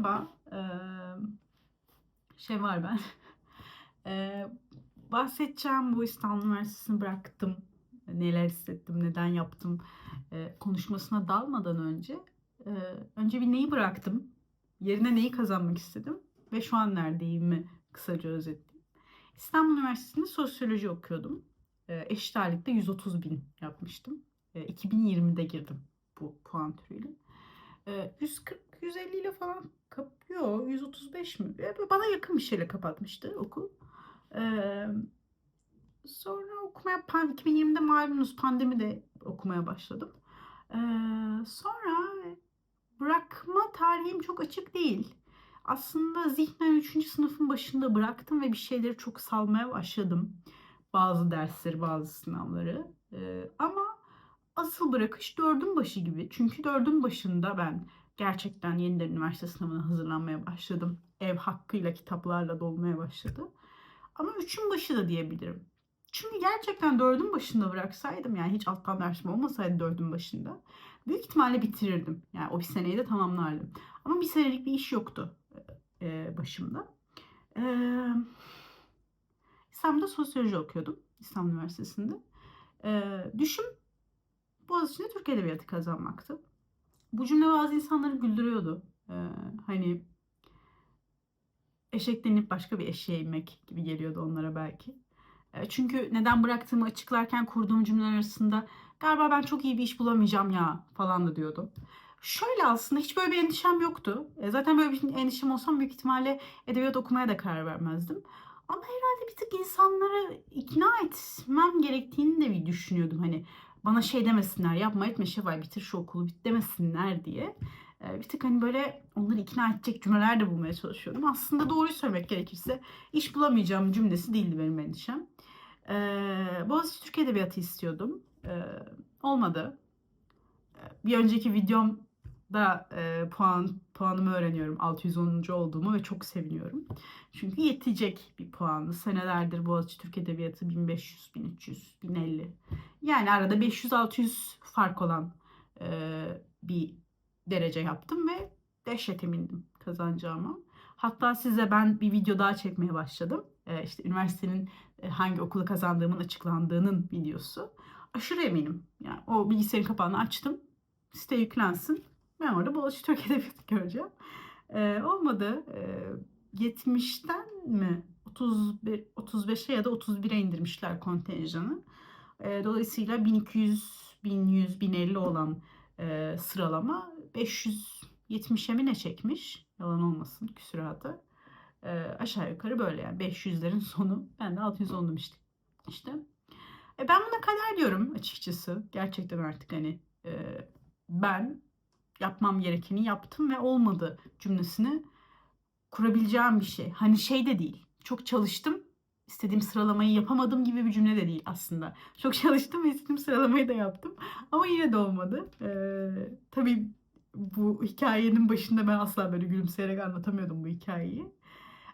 Merhaba. Ee, şey var ben. Ee, bahsedeceğim bu İstanbul Üniversitesi'ni bıraktım. Neler hissettim, neden yaptım ee, konuşmasına dalmadan önce e, önce bir neyi bıraktım, yerine neyi kazanmak istedim ve şu an neredeyimi kısaca özetleyeyim. İstanbul Üniversitesi'nde sosyoloji okuyordum. Ee, eşit ağırlıkta 130 bin yapmıştım. Ee, 2020'de girdim bu puan türüyle. Ee, 140 150 ile falan kapıyor. 135 mi? Bana yakın bir şeyle kapatmıştı okul. Sonra okumaya pan, 2020'de malumunuz pandemi de okumaya başladım. Sonra bırakma tarihim çok açık değil. Aslında zihnen 3. sınıfın başında bıraktım ve bir şeyleri çok salmaya başladım. Bazı dersleri, bazı sınavları. Ama asıl bırakış dördün başı gibi. Çünkü dördün başında ben gerçekten yeniden üniversite sınavına hazırlanmaya başladım. Ev hakkıyla kitaplarla dolmaya başladı. Ama üçün başı da diyebilirim. Çünkü gerçekten dördün başında bıraksaydım yani hiç alttan dersim olmasaydı dördün başında büyük ihtimalle bitirirdim. Yani o bir seneyi de tamamlardım. Ama bir senelik bir iş yoktu e, başımda. E, İstanbul'da sosyoloji okuyordum. İstanbul Üniversitesi'nde. E, düşün Boğaziçi'nde Türk Edebiyatı kazanmaktı. Bu cümle bazı insanları güldürüyordu. Ee, hani eşeklenip başka bir eşeğe inmek gibi geliyordu onlara belki. Ee, çünkü neden bıraktığımı açıklarken kurduğum cümleler arasında galiba ben çok iyi bir iş bulamayacağım ya falan da diyordum. Şöyle aslında hiç böyle bir endişem yoktu. E, zaten böyle bir endişem olsam büyük ihtimalle edebiyat okumaya da karar vermezdim. Ama herhalde bir tık insanları ikna etmem gerektiğini de bir düşünüyordum. Hani bana şey demesinler yapma etme Şevval bitir şu okulu bit demesinler diye. Ee, bir tık hani böyle onları ikna edecek cümleler de bulmaya çalışıyordum. Aslında doğruyu söylemek gerekirse iş bulamayacağım cümlesi değildi benim endişem. Ee, Boğaziçi Türk Edebiyatı istiyordum. Ee, olmadı. Ee, bir önceki videomda e, puan puanımı öğreniyorum. 610. olduğumu ve çok seviniyorum. Çünkü yetecek bir puanlı. Senelerdir Boğaziçi Türk Edebiyatı 1500, 1300, 1050. Yani arada 500-600 fark olan e, bir derece yaptım ve dehşet emindim kazanacağıma. Hatta size ben bir video daha çekmeye başladım. E, işte üniversitenin e, hangi okulu kazandığımın açıklandığının videosu. Aşırı eminim. Yani o bilgisayarın kapağını açtım. Site yüklensin. Ben orada Boğaziçi Türk Edebiyatı göreceğim. E, olmadı. E, 70'ten mi? 31, 35'e ya da 31'e indirmişler kontenjanı. E, dolayısıyla 1200, 1100, 1050 olan e, sıralama 570'e mi ne çekmiş? Yalan olmasın küsuratı. E, aşağı yukarı böyle yani 500'lerin sonu. Ben de 610'dum işte. İşte. E, ben buna kader diyorum açıkçası. Gerçekten artık hani e, ben yapmam gerekeni yaptım ve olmadı cümlesini kurabileceğim bir şey. Hani şey de değil. Çok çalıştım istediğim sıralamayı yapamadım gibi bir cümle de değil aslında. Çok çalıştım ve istediğim sıralamayı da yaptım. Ama yine de olmadı. Ee, tabii bu hikayenin başında ben asla böyle gülümseyerek anlatamıyordum bu hikayeyi.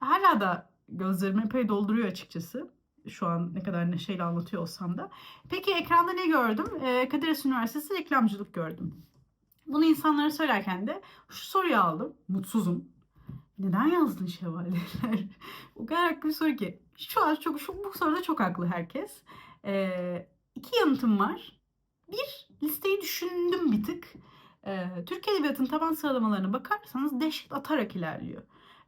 Hala da gözlerimi epey dolduruyor açıkçası. Şu an ne kadar neşeyle anlatıyor olsam da. Peki ekranda ne gördüm? Ee, Kadir Üniversitesi reklamcılık gördüm. Bunu insanlara söylerken de şu soruyu aldım. Mutsuzum. Neden yazdın şövalyeler? o kadar haklı bir soru ki. Şu an çok, şu, bu soruda çok haklı herkes. Ee, iki yanıtım var. Bir, listeyi düşündüm bir tık. Ee, Türk Edebiyatı'nın taban sıralamalarına bakarsanız dehşet atarak ilerliyor.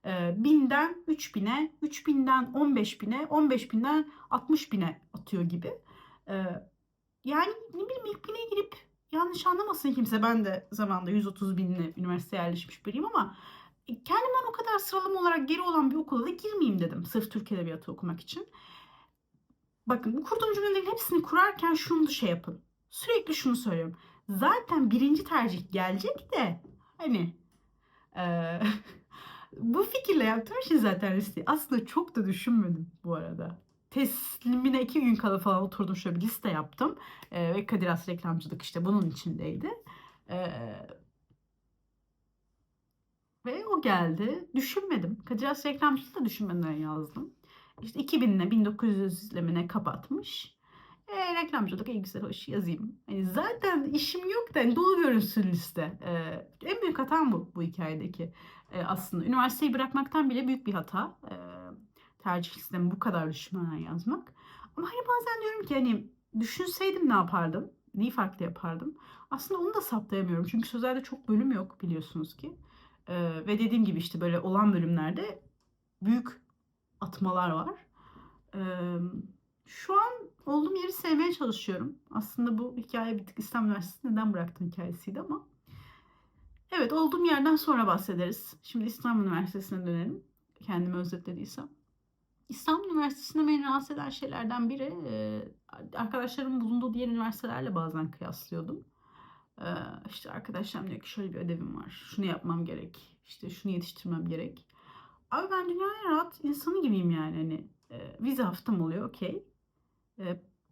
Ee, 1000'den 3000'e, 3000'den 15000'e, 15000'den 60.000'e atıyor gibi. Ee, yani ne bileyim ilk bine girip yanlış anlamasın kimse. Ben de zamanda 130 binli üniversiteye yerleşmiş biriyim ama kendimden o kadar sıralama olarak geri olan bir okula da girmeyeyim dedim. Sırf Türk Edebiyatı okumak için. Bakın bu kurduğum cümlelerin hepsini kurarken şunu şey yapın. Sürekli şunu söylüyorum. Zaten birinci tercih gelecek de hani ee, bu fikirle yaptığım için zaten listeyi aslında çok da düşünmedim bu arada. Teslimine iki gün kala falan oturdum şöyle bir liste yaptım. Ee, ve Kadir Has reklamcılık işte bunun içindeydi. Ee, ve o geldi. Düşünmedim. Kadir Has reklamcılığı da düşünmeden yazdım. İşte 2000'le 1900'lemine kapatmış. E, reklamcılık en güzel hoş yazayım. Hani zaten işim yok da hani dolu görünsün liste. E, en büyük hatam bu bu hikayedeki. E, aslında üniversiteyi bırakmaktan bile büyük bir hata. E, tercih listemi bu kadar düşünmeden yazmak. Ama hani bazen diyorum ki hani düşünseydim ne yapardım? Neyi farklı yapardım? Aslında onu da saptayamıyorum. Çünkü sözelde çok bölüm yok biliyorsunuz ki. E, ve dediğim gibi işte böyle olan bölümlerde büyük atmalar var. E, şu an olduğum yeri sevmeye çalışıyorum. Aslında bu hikaye bir tık İstanbul Üniversitesi neden bıraktım hikayesiydi ama. Evet olduğum yerden sonra bahsederiz. Şimdi İstanbul Üniversitesi'ne dönelim. Kendimi özetlediysem. İstanbul Üniversitesi'nde beni rahatsız eden şeylerden biri arkadaşlarımın bulunduğu diğer üniversitelerle bazen kıyaslıyordum. İşte arkadaşlarım diyor ki şöyle bir ödevim var. Şunu yapmam gerek. İşte şunu yetiştirmem gerek. Abi ben dünyanın rahat insanı gibiyim yani. Hani vize haftam oluyor okey.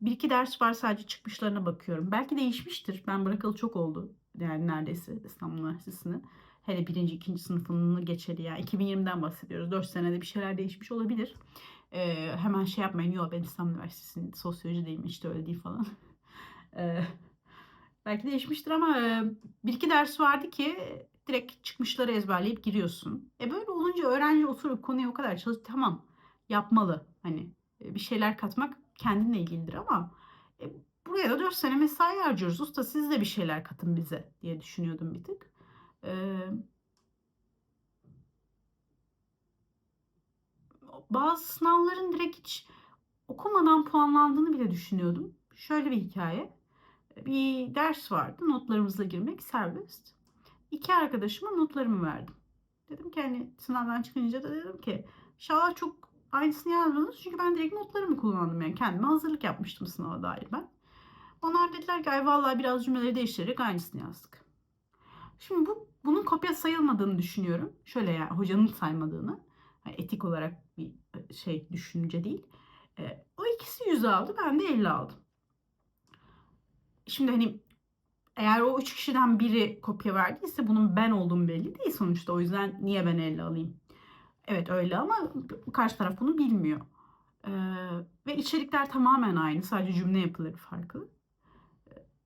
Bir iki ders var sadece çıkmışlarına bakıyorum. Belki değişmiştir. Ben bırakalı çok oldu. Yani neredeyse İstanbul Üniversitesi'ni. Hele birinci, ikinci sınıfını geçeli yani 2020'den bahsediyoruz. 4 senede bir şeyler değişmiş olabilir. Ee, hemen şey yapmayın. Yok ben İstanbul Üniversitesi'nin sosyolojideyim işte öyle değil falan. ee, belki değişmiştir ama e, bir iki ders vardı ki direkt çıkmışları ezberleyip giriyorsun. E böyle olunca öğrenci oturup konuya o kadar çalış tamam yapmalı. Hani bir şeyler katmak kendinle ilgilidir ama e, buraya da 4 sene mesai harcıyoruz. Usta siz de bir şeyler katın bize diye düşünüyordum bir tık. Ee, bazı sınavların direkt hiç okumadan puanlandığını bile düşünüyordum. Şöyle bir hikaye. Bir ders vardı. Notlarımızla girmek serbest. İki arkadaşıma notlarımı verdim. Dedim ki hani sınavdan çıkınca da dedim ki inşallah çok aynısını yazmadınız. Çünkü ben direkt notlarımı kullandım. Yani kendime hazırlık yapmıştım sınava dair ben. Onlar dediler ki ay vallahi biraz cümleleri değiştirerek aynısını yazdık. Şimdi bu bunun kopya sayılmadığını düşünüyorum. Şöyle yani hocanın saymadığını. Yani etik olarak bir şey düşünce değil. E, o ikisi 100 aldı. Ben de 50 aldım. Şimdi hani eğer o üç kişiden biri kopya verdiyse bunun ben olduğum belli değil sonuçta. O yüzden niye ben 50 alayım? Evet öyle ama karşı taraf bunu bilmiyor. Ee, ve içerikler tamamen aynı. Sadece cümle yapıları farklı.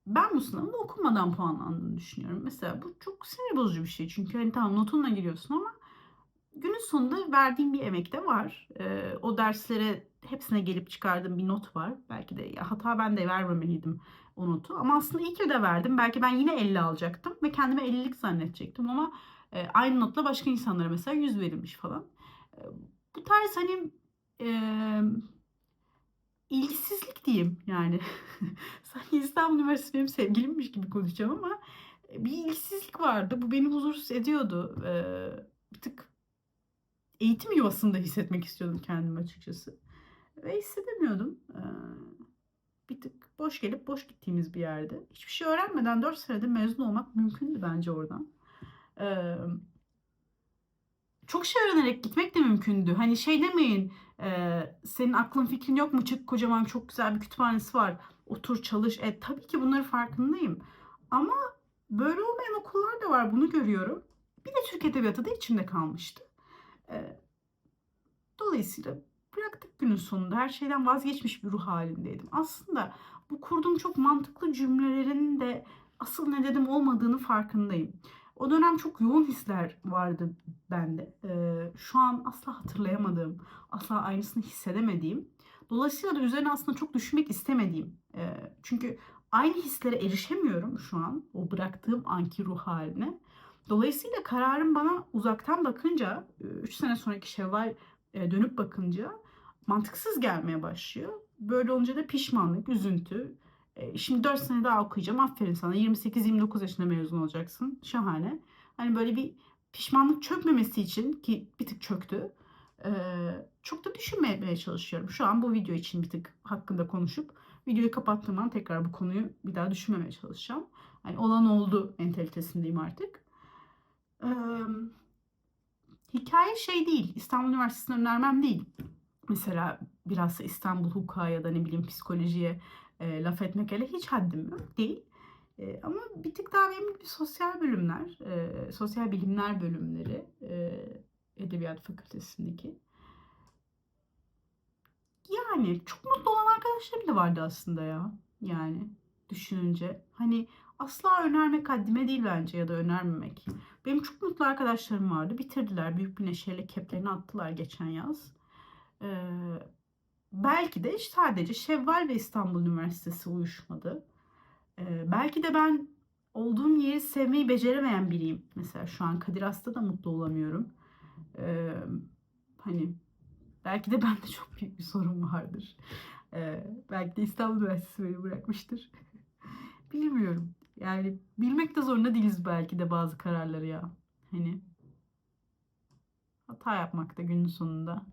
Ben bu sınavın okumadan puanlandığını düşünüyorum. Mesela bu çok sinir bozucu bir şey. Çünkü hani tamam notunla giriyorsun ama günün sonunda verdiğim bir emek de var. Ee, o derslere hepsine gelip çıkardığım bir not var. Belki de ya hata ben de vermemeliydim o notu. Ama aslında iyi de verdim. Belki ben yine 50 alacaktım ve kendime 50'lik zannedecektim ama e, aynı notla başka insanlara mesela 100 verilmiş falan. E, bu tarz hani e, ilgisizlik diyeyim yani. Sanki İstanbul Üniversitesi benim sevgilimmiş gibi konuşacağım ama bir ilgisizlik vardı. Bu beni huzursuz ediyordu. E, bir tık eğitim yuvasında hissetmek istiyordum kendimi açıkçası. Ve hissedemiyordum. E, bir tık boş gelip boş gittiğimiz bir yerde. Hiçbir şey öğrenmeden 4 senede mezun olmak mümkündü bence oradan. Ee, çok şey öğrenerek gitmek de mümkündü. Hani şey demeyin, e, senin aklın fikrin yok mu? Çık kocaman çok güzel bir kütüphanesi var. Otur çalış. E, tabii ki bunları farkındayım. Ama böyle olmayan okullar da var. Bunu görüyorum. Bir de Türk Edebiyatı da içimde kalmıştı. E, dolayısıyla bıraktık günün sonunda. Her şeyden vazgeçmiş bir ruh halindeydim. Aslında bu kurduğum çok mantıklı cümlelerin de asıl ne dedim olmadığını farkındayım. O dönem çok yoğun hisler vardı bende. Ee, şu an asla hatırlayamadığım, asla aynısını hissedemediğim. Dolayısıyla da üzerine aslında çok düşünmek istemediğim. Ee, çünkü aynı hislere erişemiyorum şu an o bıraktığım anki ruh haline. Dolayısıyla kararım bana uzaktan bakınca, 3 sene sonraki Şevval dönüp bakınca mantıksız gelmeye başlıyor. Böyle olunca da pişmanlık, üzüntü. E, şimdi 4 sene daha okuyacağım. Aferin sana. 28-29 yaşında mezun olacaksın. Şahane. Hani böyle bir pişmanlık çökmemesi için ki bir tık çöktü. E, çok da düşünmemeye çalışıyorum. Şu an bu video için bir tık hakkında konuşup videoyu kapattığım an tekrar bu konuyu bir daha düşünmemeye çalışacağım. Hani olan oldu mentalitesindeyim artık. Ee, hikaye şey değil. İstanbul Üniversitesi'ne önermem değil mesela biraz İstanbul hukuka ya da ne bileyim psikolojiye e, laf etmek hele hiç haddim yok değil. E, ama bir tık daha benim gibi sosyal bölümler, e, sosyal bilimler bölümleri e, Edebiyat Fakültesindeki Yani çok mutlu olan arkadaşlarım da vardı aslında ya. Yani düşününce. Hani asla önermek haddime değil bence ya da önermemek. Benim çok mutlu arkadaşlarım vardı. Bitirdiler. Büyük bir neşeyle keplerini attılar geçen yaz. Ee, belki de sadece Şevval ve İstanbul Üniversitesi uyuşmadı. Ee, belki de ben olduğum yeri sevmeyi beceremeyen biriyim. Mesela şu an Kadir Has'ta da mutlu olamıyorum. Ee, hani belki de bende çok büyük bir sorun vardır. Ee, belki de İstanbul Üniversitesi beni bırakmıştır. Bilmiyorum. Yani bilmek de zorunda değiliz belki de bazı kararları ya. Hani hata yapmak da günün sonunda.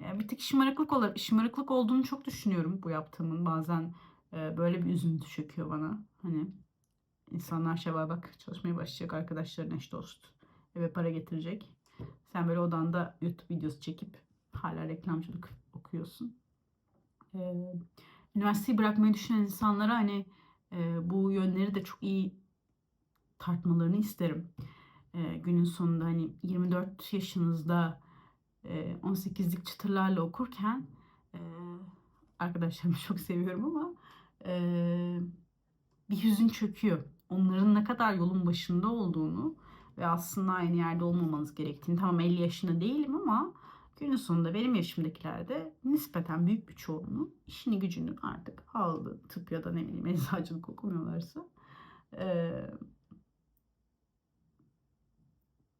Bir tık şımarıklık olur. Şımarıklık olduğunu çok düşünüyorum bu yaptığımın. Bazen e, böyle bir üzüntü çöküyor bana. Hani insanlar şaba bak çalışmaya başlayacak arkadaşların eş dost eve para getirecek. Sen böyle odanda YouTube videosu çekip hala reklamcılık okuyorsun. Ee, üniversiteyi bırakmayı düşünen insanlara hani e, bu yönleri de çok iyi tartmalarını isterim. E, günün sonunda hani 24 yaşınızda e, 18'lik çıtırlarla okurken arkadaşlarımı çok seviyorum ama bir hüzün çöküyor. Onların ne kadar yolun başında olduğunu ve aslında aynı yerde olmamanız gerektiğini. Tamam 50 yaşında değilim ama günün sonunda benim yaşımdakilerde nispeten büyük bir çoğunluğu işini gücünü artık aldı. Tıp ya da ne bileyim eczacılık okumuyorlarsa. Ee,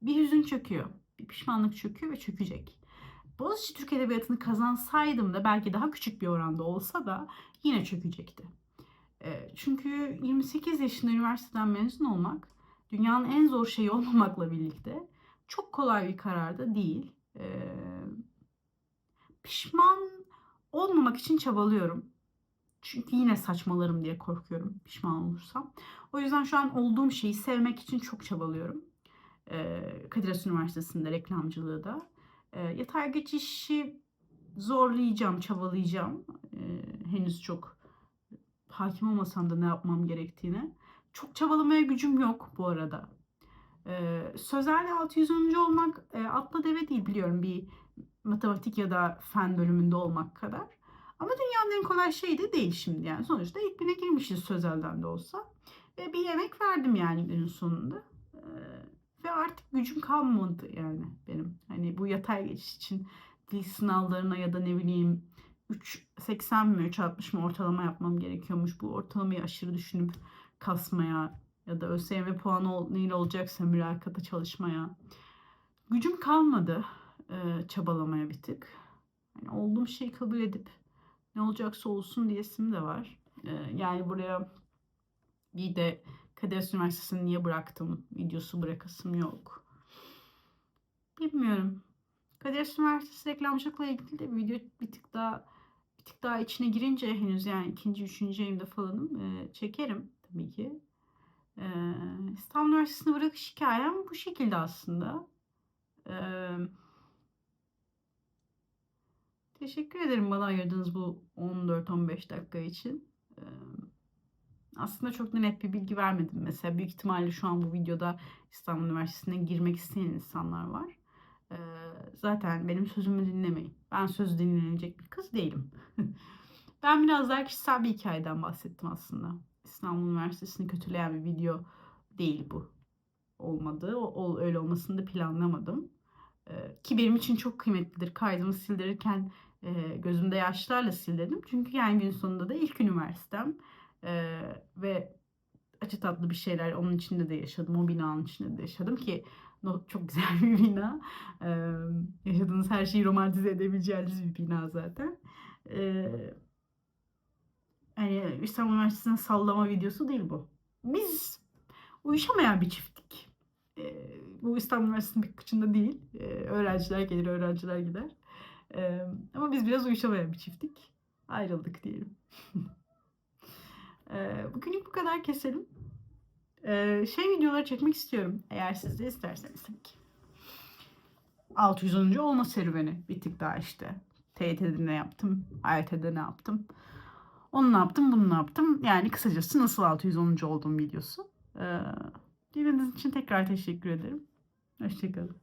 bir hüzün çöküyor. Bir pişmanlık çöküyor ve çökecek. Boğaziçi Türk Edebiyatı'nı kazansaydım da belki daha küçük bir oranda olsa da yine çökecekti. Ee, çünkü 28 yaşında üniversiteden mezun olmak dünyanın en zor şeyi olmamakla birlikte çok kolay bir karar da değil. Ee, pişman olmamak için çabalıyorum. Çünkü yine saçmalarım diye korkuyorum pişman olursam. O yüzden şu an olduğum şeyi sevmek için çok çabalıyorum. Kadir Has Üniversitesi'nde reklamcılığı da. Yatay geçişi zorlayacağım, çabalayacağım. Henüz çok hakim olmasam da ne yapmam gerektiğine. Çok çabalamaya gücüm yok bu arada. Sözelde 610. olmak atla deve değil biliyorum bir matematik ya da fen bölümünde olmak kadar. Ama dünyanın en kolay şeyi de değil şimdi yani. Sonuçta ilk bine girmişiz sözelden de olsa. Ve bir yemek verdim yani günün sonunda. Artık gücüm kalmadı yani benim. Hani bu yatay geçiş için dil sınavlarına ya da ne bileyim 3.80 mi 3.60 mı ortalama yapmam gerekiyormuş. Bu ortalamayı aşırı düşünüp kasmaya ya da ÖSYM puanı neyle olacaksa mülakata çalışmaya. Gücüm kalmadı e, çabalamaya bir tık. Yani olduğum şeyi kabul edip ne olacaksa olsun diyesim de var. E, yani buraya bir de Kadir Üniversitesi'ni niye bıraktım videosu bırakasım yok. Bilmiyorum. Kadir Üniversitesi reklamcılıkla ilgili de video bir tık daha bir tık daha içine girince henüz yani ikinci, üçüncü ayımda falanım e, çekerim tabii ki. E, İstanbul Üniversitesi'ni bırakış hikayem bu şekilde aslında. E, teşekkür ederim bana ayırdığınız bu 14-15 dakika için. E, aslında çok da net bir bilgi vermedim. Mesela büyük ihtimalle şu an bu videoda İstanbul Üniversitesi'ne girmek isteyen insanlar var. Ee, zaten benim sözümü dinlemeyin. Ben söz dinlenecek bir kız değilim. ben biraz daha kişisel bir hikayeden bahsettim aslında. İstanbul Üniversitesi'ni kötüleyen bir video değil bu. Olmadı. O, öyle olmasını da planlamadım. Ee, ki benim için çok kıymetlidir. Kaydımı sildirirken e, gözümde yaşlarla sildirdim. Çünkü yani gün sonunda da ilk üniversitem. Ee, ve acı tatlı bir şeyler onun içinde de yaşadım. O binanın içinde de yaşadım ki çok güzel bir bina. Ee, yaşadığınız her şeyi romantize edebileceğiniz bir bina zaten. Ee, hani İstanbul Üniversitesi'nin sallama videosu değil bu. Biz uyuşamayan bir çifttik. Ee, bu İstanbul Üniversitesi'nin bir kıçında değil. Ee, öğrenciler gelir, öğrenciler gider. Ee, ama biz biraz uyuşamayan bir çifttik. Ayrıldık diyelim. Ee, bugünlük bu kadar keselim. Şey videoları çekmek istiyorum. Eğer siz de isterseniz tabii ki. 610. olma serüveni bir tık daha işte. TYT'de ne yaptım? AYT'de ne yaptım? Onu ne yaptım, bunu ne yaptım? Yani kısacası nasıl 610. olduğum videosu. Ee, dinlediğiniz için tekrar teşekkür ederim. Hoşçakalın.